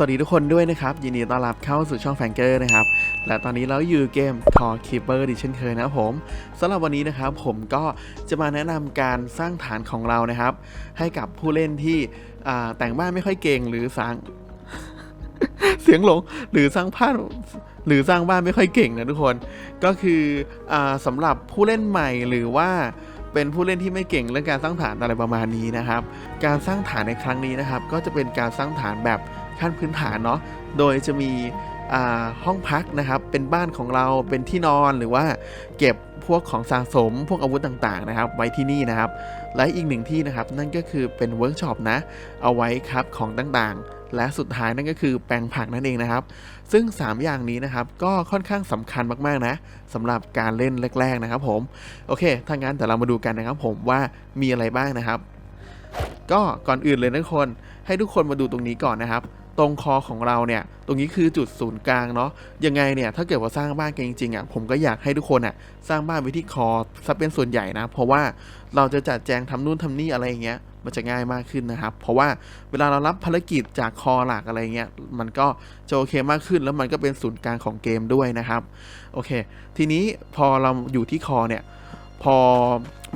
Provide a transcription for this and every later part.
วัสดีทุกคนด้วยนะครับ ยินดีต้อนรับเข้าสู่ช่องแฟงเกอร์นะครับ และตอนนี้เราอยู่เกม Core Keeper ดิเช่นเคยนะครับผมสำหรับวันนี้นะครับผมก็จะมาแนะนำการสร้างฐานของเรานะครับ ให้กับผู้เล่นที่แต่งบ้านไม่ค่อยเก่งหรือสร้างเสียงหลงหรือสร้างบ้านหรือสร้างบ้านไม่ค่อยเก่งนะทุกคน ก็คืออสำหรับผู้เล่นใหม่หรือว่าเป็นผู้เล่นที่ไม่เก่งเรื่องการสร้างฐานอะไรประมาณนี้นะครับ การสร้างฐานในครั้งนี้นะครับ ก็จะเป็นการสร้างฐานแบบ ขั้นพื้นฐานเนาะ โดยจะมีห้องพักนะครับ เป็นบ้านของเรา เป็นที่นอนหรือว่าเก็บพวกของสะสม พวกอาวุธต่างๆนะครับ ไว้ที่นี่นะครับ และอีกหนึ่งที่นะครับ นั่นก็คือเป็นเวิร์กช็อปนะ เอาไว้ครับของต่างๆและสุดท้ายนั่นก็คือแปลงผักนั่นเองนะครับ ซึ่ง 3 อย่างนี้นะครับก็ค่อนข้างสำคัญมากๆนะสำหรับการเล่นแรก ๆนะครับผมโอเคถ้างั้นเดี๋ยวเรามาดูกันนะครับ ผมว่ามีอะไรบ้างนะครับ ก็ก่อนอื่นเลยนะทุกคนให้ทุกคนมาดูตรงนี้ก่อนนะครับ ตรงคอของเราเนี่ย ตรงนี้คือจุดศูนย์กลางเนาะ ยังไงเนี่ย ถ้าเกิดว่าสร้างบ้านกันจริงๆอะ ผมก็อยากให้ทุกคนอะ สร้างบ้านไว้ที่คอซะเป็นส่วนใหญ่นะ เพราะว่าเราจะจัดแจงทำนู่นทำนี่อะไรอย่างเงี้ย มันจะง่ายมากขึ้นนะครับ เพราะว่าเวลาเรารับภารกิจจากคอหลักอะไรเงี้ย มันก็จะโอเคมากขึ้น แล้วมันก็เป็นศูนย์กลางของเกมด้วยนะครับ โอเค ทีนี้พอเราอยู่ที่คอเนี่ย พอ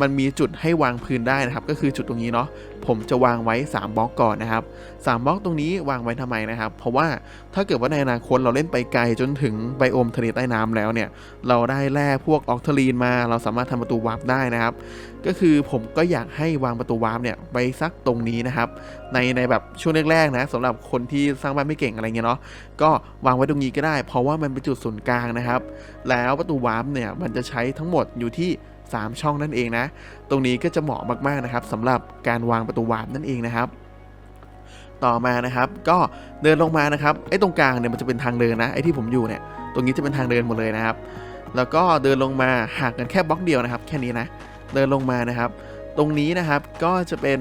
มันมีจุดให้วางพื้นได้นะครับ ก็คือจุดตรงนี้เนาะผมจะวางไว้ 3บล็อกก่อนนะครับ3บล็อกตรงนี้วางไว้ทำไมนะครับ เพราะว่าถ้าเกิดว่าในอนาคตเราเล่นไปไกลจนถึงไบโอมทะเลใต้น้ำแล้วเนี่ย เราได้แร่พวกออกทลีนมา เราสามารถทำประตูวาร์ปได้นะครับ ก็คือผมก็อยากให้วางประตูวาร์ปเนี่ยไว้สักตรงนี้นะครับ ในในแบบช่วงแรกๆนะสำหรับคนที่สร้างบ้านไม่เก่งอะไรเงี้ยเนาะ ก็วางไว้ตรงนี้ก็ได้ เพราะว่ามันเป็นจุดศูนย์กลางนะครับ แล้วประตูวาร์ปเนี่ยมันจะใช้ทั้งหมดอยู่ที่ 3 ช่องนั่นเองนะ ตรงนี้ก็จะเหมาะมากๆนะครับสำหรับการวางประตูวาร์ปนั่นเองนะครับ ต่อมานะครับ ก็เดินลงมานะครับไอ้ตรงกลางเนี่ยมันจะเป็นทางเดินนะไอ้ที่ผมอยู่เนี่ย ตรงนี้จะเป็นทางเดินหมดเลยนะครับ แล้วก็เดินลงมาห่างกันแค่บล็อกเดียวนะครับ แค่นี้นะ เดินลงมานะครับ ตรงนี้นะครับก็จะเป็น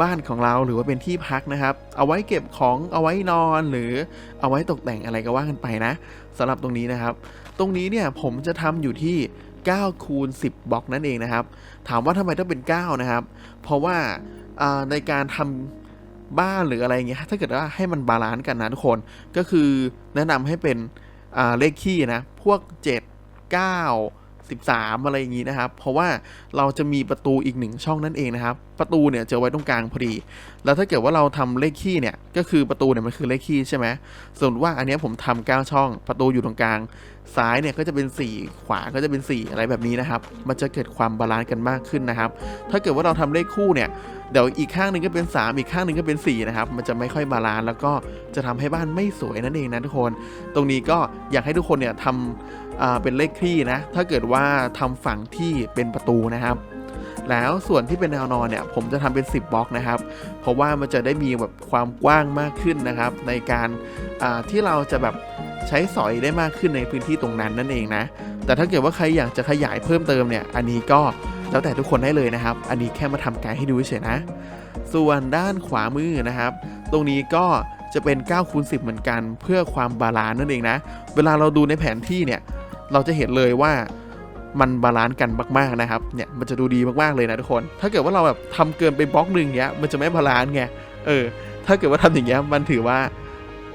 บ้านของเราหรือว่าเป็นที่พักนะครับ เอาไว้เก็บของเอาไว้นอนหรือเอาไว้ตกแต่งอะไรก็ว่ากันไปนะสำหรับตรงนี้นะครับ ตรงนี้เนี่ยผมจะทำอยู่ที่ 9คูณ10บล็อกนั่นเองนะครับ ถามว่าทำไมต้องเป็น 9 นะครับ เพราะว่าในการทำบ้านหรืออะไรเงี้ยถ้าเกิดว่าให้มันบาลานซ์กันนะทุกคนก็คือแนะนำให้เป็นเลขคี่นะ พวก 7 9 13 อะไรอย่างนี้นะครับ เพราะว่าเราจะมีประตูอีกหนึ่งช่องนั่นเองนะครับ ประตูเนี่ยจะไว้ตรงกลางพอดี แล้วถ้าเกิดว่าเราทำเลขคี่เนี่ย ก็คือประตูเนี่ยมันคือเลขคี่ใช่ไหมสมมติว่าอันนี้ผมทำ9ช่อง ประตูอยู่ตรงกลาง ซ้ายเนี่ยก็จะเป็น 4 ขวาก็จะเป็น 4 อะไรแบบนี้นะครับ มันจะเกิดความบาลานซ์กันมากขึ้นนะครับ ถ้าเกิดว่าเราทำเลขคู่เนี่ย เดี๋ยวอีกข้างหนึ่งก็เป็น 3 อีกข้างหนึ่งก็เป็น4นะครับ มันจะไม่ค่อยบาลานซ์แล้วก็จะทำให้บ้านไม่สวยนั่นเองนะทุกคน ตรงนี้ก็อยากให้ทุกคนเนี่ยทำ เป็นเลขที่นะ ถ้าเกิดว่าทำฝั่งที่เป็นประตูนะครับ แล้วส่วนที่เป็นแนวนอนเนี่ย ผมจะทำเป็น 10บล็อกนะครับ เพราะว่ามันจะได้มีแบบความกว้างมากขึ้นนะครับ ในการที่เราจะแบบใช้สอยได้มากขึ้นในพื้นที่ตรงนั้นนั่นเองนะ แต่ถ้าเกิดว่าใครอยากจะขยายเพิ่มเติมเนี่ย อันนี้ก็แล้วแต่ทุกคนได้เลยนะครับ อันนี้แค่มาทำไกด์ให้ดูเฉยนะ ส่วนด้านขวามือนะครับ ตรงนี้ก็จะเป็น9คูณ10 เหมือนกัน เพื่อความบาลานซ์นั่นเองนะ เวลาเราดูในแผนที่เนี่ย เราจะเห็นเลยว่ามันบาลานซ์กันมากๆนะครับ เนี่ยมันจะดูดีมากๆเลยนะทุกคน ถ้าเกิดว่าเราแบบทำเกินไปบล็อกหนึ่งเงี้ย มันจะไม่บาลานซ์ไง เออ ถ้าเกิดว่าทำอย่างเงี้ย มันถือว่า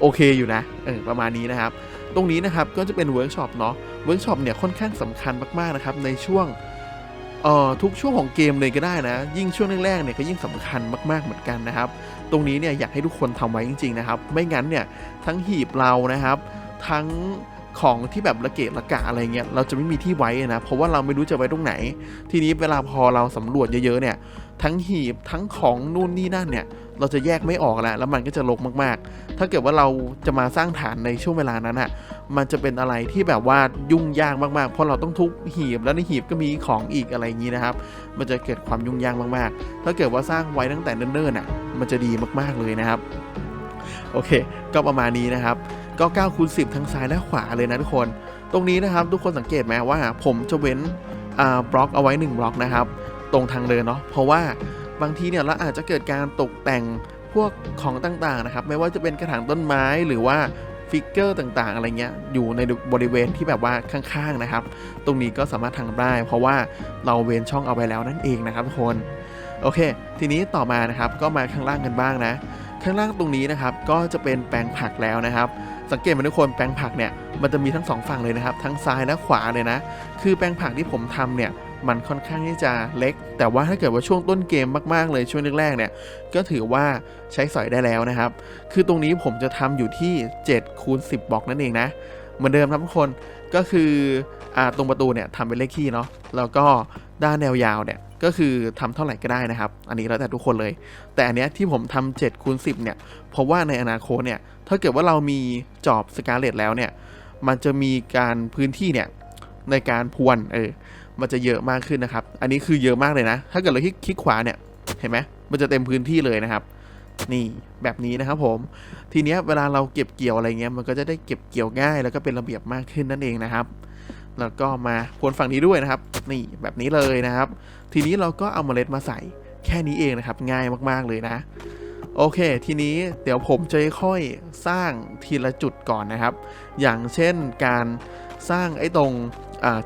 โอเคอยู่นะ เออ ประมาณนี้นะครับ ตรงนี้นะครับ ก็จะเป็นเวิร์กช็อปเนาะ เวิร์กช็อปเนี่ยค่อนข้างสำคัญมากๆนะครับ ในช่วง เอ่อ ทุกช่วงของเกมเลยก็ได้นะ ยิ่งช่วงแรกๆเนี่ยก็ยิ่งสำคัญมากๆเหมือนกันนะครับ ตรงนี้เนี่ยอยากให้ทุกคนทำไว้จริง ๆ นะครับ ไม่งั้นเนี่ยทั้งหีบเรานะครับ ทั้ง ของที่แบบระเกะระกะอะไรเงี้ยเราจะไม่มีที่ไว้นะ เพราะว่าเราไม่รู้จะไว้ตรงไหน ทีนี้เวลาพอเราสำรวจเยอะๆเนี่ย ทั้งหีบทั้งของนู่นนี่นั่นเนี่ย เราจะแยกไม่ออกแล้วแล้วมันก็จะรกมากๆ ถ้าเกิดว่าเราจะมาสร้างฐานในช่วงเวลานั้นอะมันจะเป็นอะไรที่แบบว่ายุ่งยากมากๆ เพราะเราต้องทุบหีบแล้วในหีบก็มีของอีกอะไรอย่างนี้นะครับ มันจะเกิดความยุ่งยากมากๆ ถ้าเกิดว่าสร้างไว้ตั้งแต่เนิ่นๆอะ มันจะดีมากๆเลยนะครับ โอเค ก็ประมาณนี้นะครับ ก็9คูณ10 ทั้งซ้ายและขวาเลยนะทุกคน ตรงนี้นะครับทุกคนสังเกตไหมว่า ผมจะเว้นอ่าบล็อกเอาไว้ 1 บล็อกนะครับ ตรงทางเดินเนาะเพราะว่าบางทีเนี่ยเราอาจจะเกิดการตกแต่งพวกของต่างๆนะครับ ไม่ว่าจะเป็นกระถางต้นไม้หรือว่าฟิกเกอร์ต่างๆ อะไรเงี้ยอยู่ในบริเวณที่แบบว่าข้างๆนะครับ ตรงนี้ก็สามารถทำได้ เพราะว่าเราเว้นช่องเอาไว้แล้วนั่นเองนะครับทุกคนโอเค ทีนี้ต่อมานะครับก็มาข้างล่างกันบ้างนะ ข้างล่างตรงนี้นะครับก็จะเป็นแปลงผักแล้วนะครับ สังเกตไหมทุกคนแปลงผักเนี่ยมันจะมีทั้งสองฝั่งเลยนะครับ ทั้งซ้ายและขวาเลยนะ คือแปลงผักที่ผมทำเนี่ยมันค่อนข้างที่จะเล็ก แต่ว่าถ้าเกิดว่าช่วงต้นเกมมากๆเลยช่วงแรกๆเนี่ยก็ถือว่าใช้สอยได้แล้วนะครับ คือตรงนี้ผมจะทำอยู่ที่7คูณ10บล็อกนั่นเองนะ เหมือนเดิมครับทุกคนก็คือ ตรงประตูเนี่ยทำเป็นเลขคี่เนาะแล้วก็ด้านแนวยาวเนี่ยก็คือทำเท่าไหร่ก็ได้นะครับ อันนี้แล้วแต่ทุกคนเลย แต่อันเนี้ยที่ผมทำ7คูณ10เนี่ยเพราะว่าในอนาคตเนี่ยถ้าเกิดว่าเรามีจอบสกาเลตแล้วเนี่ยมันจะมีการพื้นที่เนี่ยในการพรวนเออมันจะเยอะมากขึ้นนะครับ อันนี้คือเยอะมากเลยนะ ถ้าเกิดเราคลิกคลิกขวาเนี่ยเห็นไหมมันจะเต็มพื้นที่เลยนะครับนี่แบบนี้นะครับผม ทีเนี้ยเวลาเราเก็บเกี่ยวอะไรเงี้ยมันก็จะได้เก็บเกี่ยวง่าย แล้วก็เป็นระเบียบมากขึ้นนั่นเองนะครับ แล้วก็มาพวนฝั่งนี้ด้วยนะครับ นี่แบบนี้เลยนะครับ ทีนี้เราก็เอาเมล็ดมาใส่แค่นี้เองนะครับ ง่ายมากๆเลยนะ โอเค ทีนี้เดี๋ยวผมจะค่อยสร้างทีละจุดก่อนนะครับ อย่างเช่นการสร้างไอ้ตรง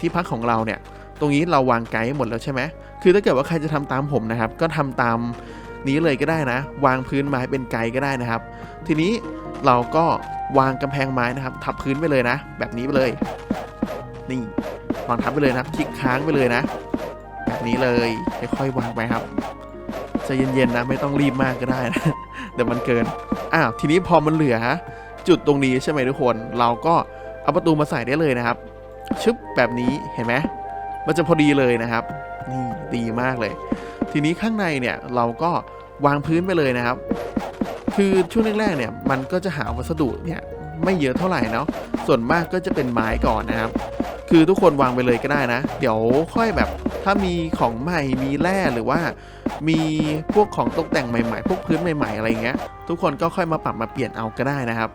ที่พักของเราเนี่ย ตรงนี้เราวางไกด์หมดแล้วใช่ไหมคือถ้าเกิดว่าใครจะทำตามผมนะครับ ก็ทำตามนี้เลยก็ได้นะ วางพื้นไม้เป็นไกด์ก็ได้นะครับ ทีนี้เราก็วางกำแพงไม้นะครับ ทับพื้นไปเลยนะ แบบนี้ไปเลย นี่วางทับไปเลยนะครับ คลิกค้างไปเลยนะ แบบนี้เลยค่อยๆวางไปครับใจเย็นๆนะไม่ต้องรีบมากก็ได้นะเดี๋ยวมันเกินอ้าวทีนี้พอมันเหลือ จุดตรงนี้ใช่ไหมทุกคน เราก็เอาประตูมาใส่ได้เลยนะครับชึบแบบนี้เห็นไหมมันจะพอดีเลยนะครับ นี่ดีมากเลย ทีนี้ข้างในเนี่ยเราก็วางพื้นไปเลยนะครับ คือช่วงแรกๆเนี่ยมันก็จะหาวัสดุเนี่ยไม่เยอะเท่าไหร่เนาะส่วนมากก็จะเป็นไม้ก่อนนะครับ คือทุกคนวางไปเลยก็ได้นะ เดี๋ยวค่อยแบบถ้ามีของใหม่มีแร่หรือว่า มีพวกของตกแต่งใหม่ๆ พวกพื้นใหม่ ๆ อะไรเงี้ย ทุกคนก็ค่อยมาปรับมาเปลี่ยนเอาก็ได้นะครับ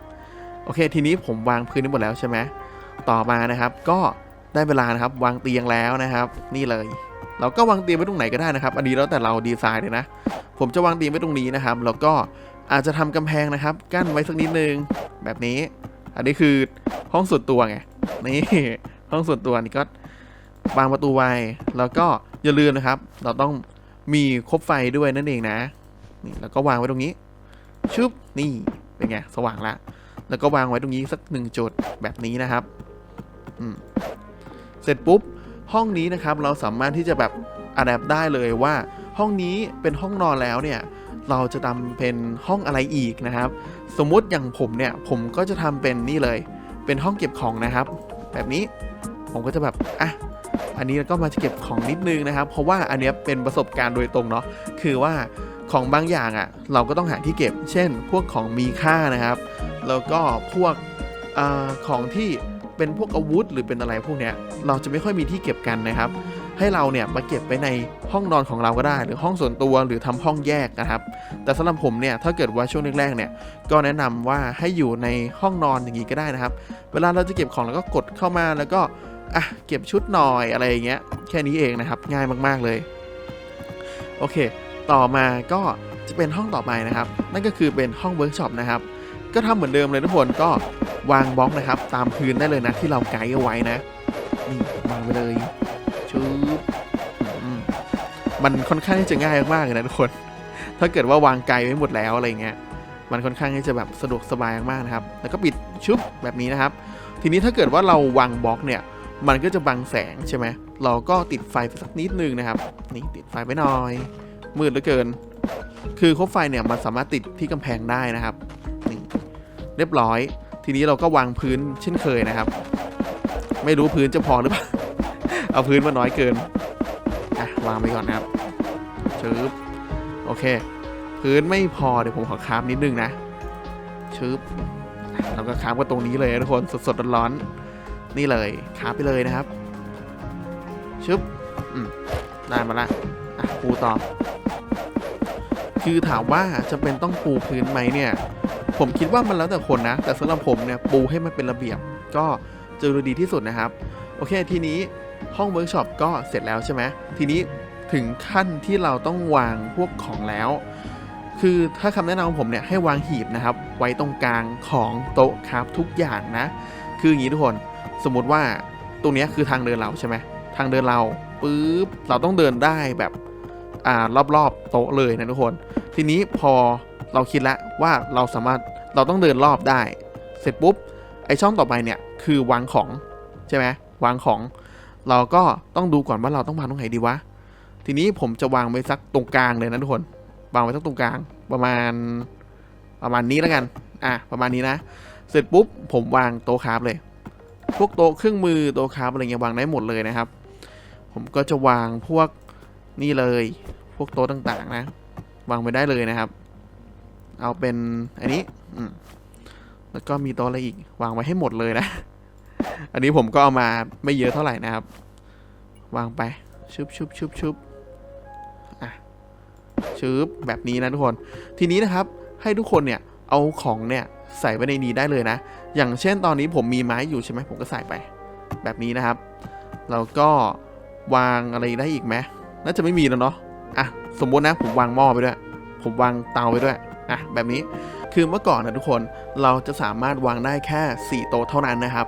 โอเค ทีนี้ผมวางพื้นนี้หมดแล้วใช่ไหมต่อมานะครับ ก็ได้เวลานะครับวางเตียงแล้วนะครับ นี่เลย เราก็วางเตียงไว้ตรงไหนก็ได้นะครับ อันนี้แล้วแต่เราดีไซน์เลยนะ ผมจะวางเตียงไว้ตรงนี้นะครับ แล้วก็อาจจะทำกำแพงนะครับ กั้นไว้สักนิดนึงแบบนี้ อันนี้คือห้องส่วนตัวไงนี่ ห้องส่วนตัวนี่ก็วางประตูไว้ แล้วก็อย่าลืมนะครับ เราต้องมีคบไฟด้วยนั่นเองนะ นี่แล้วก็วางไว้ตรงนี้ ชึบ นี่ เป็นไง สว่างละ แล้วก็วางไว้ตรงนี้สักหนึ่งจุดแบบนี้นะครับเสร็จปุ๊บ ห้องนี้นะครับ เราสามารถที่จะแบบอัดแอปได้เลยว่าห้องนี้เป็นห้องนอนแล้วเนี่ย เราจะทำเป็นห้องอะไรอีกนะครับ สมมุติอย่างผมเนี่ย ผมก็จะทำเป็นนี่เลย เป็นห้องเก็บของนะครับ แบบนี้ ผมก็จะแบบอะอันนี้ก็มาเก็บของนิดนึงนะครับ เพราะว่าอันนี้เป็นประสบการณ์โดยตรงเนาะคือว่าของบางอย่างอะ่ะเราก็ต้องหาที่เก็บ เช่น พวกของมีค่านะครับ แล้วก็พวกอของที่เป็นพวกอาวุธหรือเป็นอะไรพวกเนี้ยเราจะไม่ค่อยมีที่เก็บกันนะครับ ให้เราเนี่ยมาเก็บไว้ในห้องนอนของเราก็ได้ หรือห้องส่วนตัวหรือทำห้องแยกนะครับ แต่สำหรับผมเนี่ยถ้าเกิดว่าช่วงแรกๆเนี่ยก็แนะนำว่าให้อยู่ในห้องนอนอย่างนี้ก็ได้นะครับ เวลาเราจะเก็บของเราก็กดเข้ามาแล้วก็ อะเก็บชุดหน่อยอะไรอย่างเงี้ยแค่นี้เองนะครับง่ายมากๆเลย โอเค ต่อมาก็จะเป็นห้องต่อไปนะครับ นั่นก็คือเป็นห้องเวิร์กช็อปนะครับ ก็ทำเหมือนเดิมเลยทุกคนก็วางบล็อกนะครับ ตามพื้นได้เลยนะที่เราไกด์เอาไว้นะนี่วางไปเลยชุบมันค่อนข้างที่จะง่ายมากๆเลยนะทุกคน ถ้าเกิดว่าวางไกลไว้หมดแล้วอะไรเงี้ยมันค่อนข้างที่จะแบบสะดวกสบายมากๆนะครับ แล้วก็ปิดชุบแบบนี้นะครับ ทีนี้ถ้าเกิดว่าเราวางบล็อกเนี่ย มันก็จะบังแสงใช่ไหมเราก็ติดไฟไปสักนิดนึงนะครับ นี่ติดไฟไปหน่อย มืดเหลือเกิน คือคบไฟเนี่ยมันสามารถติดที่กำแพงได้นะครับ นี่เรียบร้อย ทีนี้เราก็วางพื้นเช่นเคยนะครับ ไม่รู้พื้นจะพอหรือเปล่า เอาพื้นมาน้อยเกิน อะวางไปก่อนนะครับชึบโอเค พื้นไม่พอเดี๋ยวผมขอคาฟนิดนึงนะชึบเราก็คราฟกันตรงนี้เลยนะทุกคนสดๆร้อนๆ นี่เลยคาไปเลยนะครับ ชึบอืมได้มาละอะปูต่อ คือถามว่าจะเป็นต้องปูพื้นไหมเนี่ย ผมคิดว่ามันแล้วแต่คนนะ แต่สำหรับผมเนี่ยปูให้มันเป็นระเบียบ ก็จะดูดีที่สุดนะครับ โอเคทีนี้ห้องเวิร์กช็อปก็เสร็จแล้วใช่ไหมทีนี้ถึงขั้นที่เราต้องวางพวกของแล้ว คือถ้าคำแนะนำของผมเนี่ยให้วางหีบนะครับ ไว้ตรงกลางของโต๊ะครับทุกอย่างนะ คืออย่างนี้ทุกคน สมมุติว่าตรงนี้คือทางเดินเราใช่ไหมทางเดินเราปุ๊บเราต้องเดินได้แบบอ่ารอบๆโต๊ะเลยนะทุกคน ทีนี้พอเราคิดแล้วว่าเราสามารถเราต้องเดินรอบได้ เสร็จปุ๊บไอช่องต่อไปเนี่ยคือวางของใช่ไหมวางของ เราก็ต้องดูก่อนว่าเราต้องวางตรงไหนดีวะทีนี้ผมจะวางไว้สักตรงกลางเลยนะทุกคนวางไว้สักตรงกลางประมาณประมาณนี้แล้วกัน อะประมาณนี้นะ เสร็จปุ๊บผมวางโต๊ะคราฟเลย พวกโต๊ะเครื่องมือโต๊ะคราฟอะไรเงี้ยวางได้หมดเลยนะครับ ผมก็จะวางพวกนี่เลย พวกโต๊ะต่างๆนะ วางไปได้เลยนะครับ เอาเป็นอันนี้อแล้วก็มีโต๊ะอะไรอีก วางไว้ให้หมดเลยนะ อันนี้ผมก็เอามาไม่เยอะเท่าไหร่นะครับ วางไปชุบชุบชุบชุบอะชุบแบบนี้นะทุกคน ทีนี้นะครับให้ทุกคนเนี่ยเอาของเนี่ยใส่ไว้ในนี้ได้เลยนะ อย่างเช่นตอนนี้ผมมีไม้อยู่ใช่ไหมผมก็ใส่ไป แบบนี้นะครับ แล้วก็วางอะไรได้อีกไหมน่าจะไม่มีแล้วเนาะอะสมมตินะผมวางหม้อไปด้วย ผมวางเตาไปด้วยอะแบบนี้คือเมื่อก่อนนะทุกคนเราจะสามารถวางได้แค่ 4 โต๊ะเท่านั้นนะครับ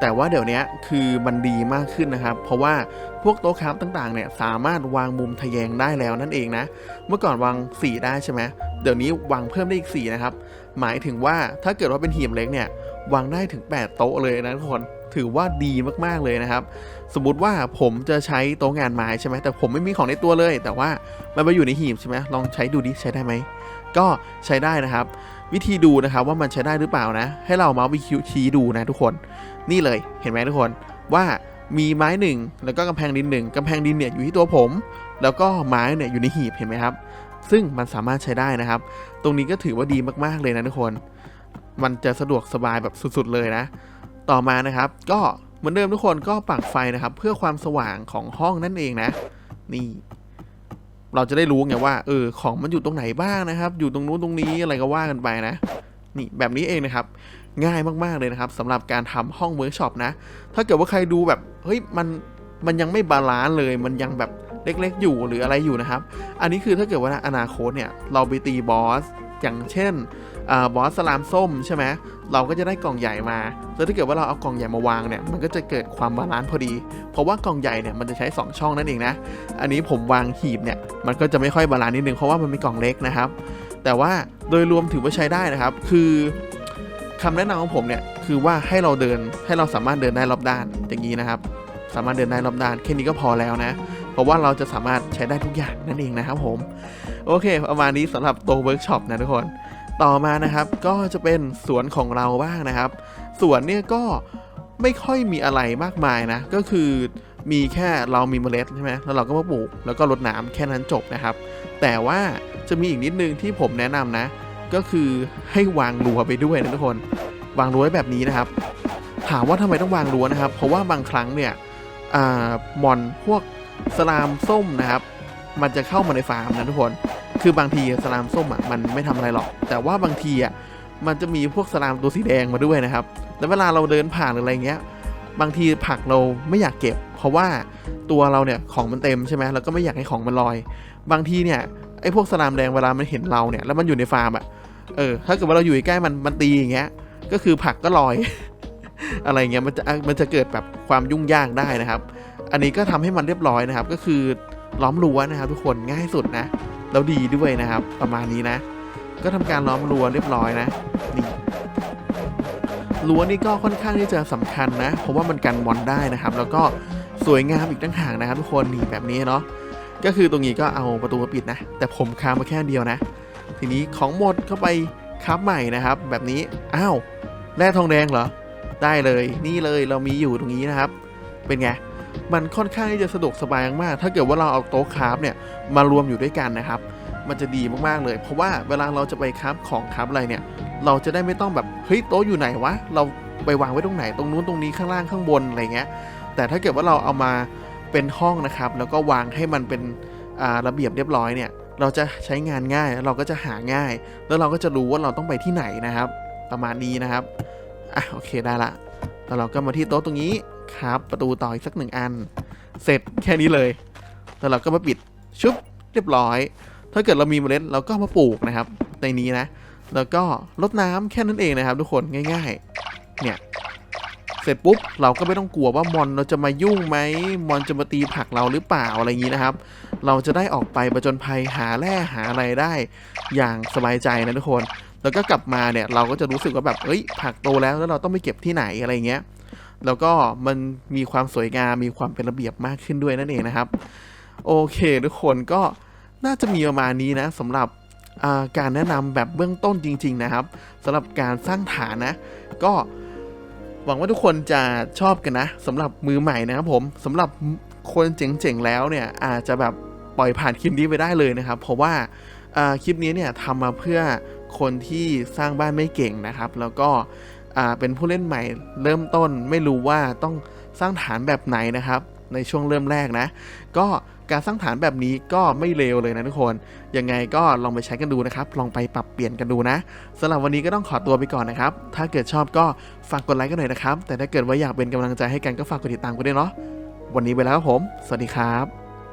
แต่ว่าเดี๋ยวนี้คือมันดีมากขึ้นนะครับ เพราะว่าพวกโต๊ะคราฟต่างๆเนี่ยสามารถวางมุมทะแยงได้แล้วนั่นเองนะ เมื่อก่อนวาง 4 ได้ใช่ไหมเดี๋ยวนี้วางเพิ่มได้อีก 4 นะครับ หมายถึงว่าถ้าเกิดว่าเป็นหีบเล็กเนี่ยวางได้ถึง 8 โต๊ะเลยนะทุกคน ถือว่าดีมากๆเลยนะครับ สมมติว่าผมจะใช้โต๊ะงานไม้ใช่ไหมแต่ผมไม่มีของในตัวเลย แต่ว่ามันมาอยู่ในหีบใช่ไหมลองใช้ดูดิใช้ได้ไหมก็ใช้ได้นะครับ วิธีดูนะครับว่ามันใช้ได้หรือเปล่านะ ให้เราเมาส์วิคิวชี้ดูนะทุกคน นี่เลยเห็นไหมทุกคนว่ามีไม้หนึ่งแล้วก็กำแพงดินหนึ่งกำแพงดินเนี่ยอยู่ที่ตัวผม แล้วก็ไม้เนี่ยอยู่ในหีบเห็นไหมครับ ซึ่งมันสามารถใช้ได้นะครับ ตรงนี้ก็ถือว่าดีมากๆเลยนะทุกคน มันจะสะดวกสบายแบบสุดๆเลยนะ ต่อมานะครับ ก็เหมือนเดิมทุกคนก็ปักไฟนะครับ เพื่อความสว่างของห้องนั่นเองนะ นี่ เราจะได้รู้ไงว่าเออของมันอยู่ตรงไหนบ้างนะครับ อยู่ตรงนู้นตรงนี้อะไรก็ว่ากันไปนะ นี่แบบนี้เองนะครับ ง่ายมากๆเลยนะครับสำหรับการทำห้องเวิร์กช็อปนะ ถ้าเกิดว่าใครดูแบบเฮ้ยมันมันยังไม่บาลานซ์เลย มันยังแบบเล็กๆ อยู่หรืออะไรอยู่นะครับ อันนี้คือถ้าเกิดว่าอนาคตเนี่ยเราไปตีบอสอย่างเช่น บอสสลามส้มใช่ไหมเราก็จะได้กล่องใหญ่มา แล้วถ้าเกิดว่าเราเอากล่องใหญ่มาวางเนี่ย มันก็จะเกิดความบาลานซ์พอดี เพราะว่ากล่องใหญ่เนี่ยมันจะใช้ 2 ช่องนั่นเองนะ อันนี้ผมวางหีบเนี่ย มันก็จะไม่ค่อยบาลานซ์นิดนึงเพราะว่ามันเป็นกล่องเล็กนะครับ แต่ว่าโดยรวมถือว่าใช้ได้นะครับ คือคำแนะนำของผมเนี่ยคือว่าให้เราเดินให้เราสามารถเดินได้รอบด้านอย่างนี้นะครับ สามารถเดินได้รอบด้านแค่นี้ก็พอแล้วนะ เพราะว่าเราจะสามารถใช้ได้ทุกอย่างนั่นเองนะครับผม โอเค ประมาณนี้สำหรับตัวเวิร์กช็อปนะทุกคน ต่อมานะครับก็จะเป็นสวนของเราบ้างนะครับ สวนเนี่ยก็ไม่ค่อยมีอะไรมากมายนะ ก็คือมีแค่เรามีเมล็ดใช่ไหมแล้วเราก็มาปลูก แล้วก็รดน้ำแค่นั้นจบนะครับ แต่ว่าจะมีอีกนิดนึงที่ผมแนะนำนะ ก็คือให้วางรั้วไปด้วยนะทุกคน วางรั้วไว้แบบนี้นะครับ ถามว่าทำไมต้องวางรั้วนะครับ เพราะว่าบางครั้งเนี่ยอ่ามอนพวกสลามส้มนะครับ มันจะเข้ามาในฟาร์มนะทุกคน คือบางทีสลามส้มอะมันไม่ทำอะไรหรอก แต่ว่าบางทีอะมันจะมีพวกสลามตัวสีแดงมาด้วยนะครับ แล้วเวลาเราเดินผ่านหรืออะไรเงี้ย บางทีผักเราไม่อยากเก็บ เพราะว่าตัวเราเนี่ยของมันเต็มใช่ไหมแล้วก็ไม่อยากให้ของมันลอย บางทีเนี่ยไอ้พวกสลามแดงเวลามันเห็นเราเนี่ยแล้วมันอยู่ในฟาร์มอะ เออ ถ้าเกิดว่าเราอยู่ใกล้มันมันตีอย่างเงี้ย ก็คือผักก็ลอย อะไรเงี้ยมันจะมันจะเกิดแบบความยุ่งยากได้นะครับ อันนี้ก็ทำให้มันเรียบร้อยนะครับ ก็คือล้อมรั้วนะครับทุกคนง่ายสุดนะ แล้วดีด้วยนะครับ ประมาณนี้นะ ก็ทำการล้อมรั้วเรียบร้อยนะนี่รั้วนี่ก็ค่อนข้างที่จะสำคัญนะ เพราะว่ามันกันมอนได้นะครับ แล้วก็สวยงามอีกตั้งห่างนะครับทุกคนนี่แบบนี้เนาะก็คือตรงนี้ก็เอาประตูมาปิดนะ แต่ผมค้างมาแค่เดียวนะ ทีนี้ของหมดเข้าไปครับใหม่นะครับ แบบนี้อ้าวแร่ทองแดงเหรอได้เลย นี่เลยเรามีอยู่ตรงนี้นะครับ เป็นไง มันค่อนข้างที่จะสะดวกสบายมาก ถ้าเกิดว่าเราเอาโต๊ะคราฟเนี่ยมารวมอยู่ด้วยกันนะครับ มันจะดีมากๆเลย เพราะว่าเวลาเราจะไปคราฟของคราฟอะไรเนี่ย เราจะได้ไม่ต้องแบบเฮ้ยโต๊ะอยู่ไหนวะ เราไปวางไว้ตรงไหนตรงนู้นตรงนี้ข้างล่างข้างบนอะไรเงี้ย แต่ถ้าเกิดว่าเราเอามาเป็นห้องนะครับ แล้วก็วางให้มันเป็นอ่าระเบียบเรียบร้อยเนี่ย เราจะใช้งานง่ายเราก็จะหาง่าย แล้วเราก็จะรู้ว่าเราต้องไปที่ไหนนะครับ ประมาณนี้นะครับอะโอเคได้ละแล้วเราก็มาที่โต๊ะตรงนี้ ครับประตูต่ออีกสักหนึ่งอัน เสร็จแค่นี้เลย แล้วเราก็มาปิดชุบเรียบร้อย ถ้าเกิดเรามีเมล็ดเราก็มาปลูกนะครับ ในนี้นะ แล้วก็รดน้ำแค่นั้นเองนะครับ ทุกคนง่าย ๆ เนี่ยเสร็จปุ๊บเราก็ไม่ต้องกลัวว่ามอนเราจะมายุ่งไหมมอนจะมาตีผักเราหรือเปล่าอะไรอย่างนี้นะครับ เราจะได้ออกไปประจนภัยหาแร่หาอะไรได้ อย่างสบายใจนะทุกคน แล้วก็กลับมาเนี่ยเราก็จะรู้สึกว่าแบบเอ้ยผักโตแล้วแล้วเราต้องไปเก็บที่ไหนอะไรเงี้ย แล้วก็มันมีความสวยงามมีความเป็นระเบียบมากขึ้นด้วยนั่นเองนะครับ โอเคทุกคนก็น่าจะมีประมาณนี้นะสำหรับการแนะนำแบบเบื้องต้นจริง ๆ นะครับสำหรับการสร้างฐานนะ ก็หวังว่าทุกคนจะชอบกันนะสำหรับมือใหม่นะครับผมสำหรับคนเจ๋งๆแล้วเนี่ยอาจจะแบบปล่อยผ่านคลิปนี้ไปได้เลยนะครับ เพราะว่าคลิปนี้เนี่ยทำมาเพื่อคนที่สร้างบ้านไม่เก่งนะครับ แล้วก็ เป็นผู้เล่นใหม่เริ่มต้นไม่รู้ว่าต้องสร้างฐานแบบไหนนะครับ ในช่วงเริ่มแรกนะ ก็การสร้างฐานแบบนี้ก็ไม่เลวเลยนะทุกคน ยังไงก็ลองไปใช้กันดูนะครับ ลองไปปรับเปลี่ยนกันดูนะสำหรับวันนี้ก็ต้องขอตัวไปก่อนนะครับ ถ้าเกิดชอบก็ฝากกดไลค์กันหน่อยนะครับ แต่ถ้าเกิดว่าอยากเป็นกำลังใจให้กันก็ฝากกดติดตามกันด้วยเนาะ วันนี้ไปแล้วครับผม สวัสดีครับ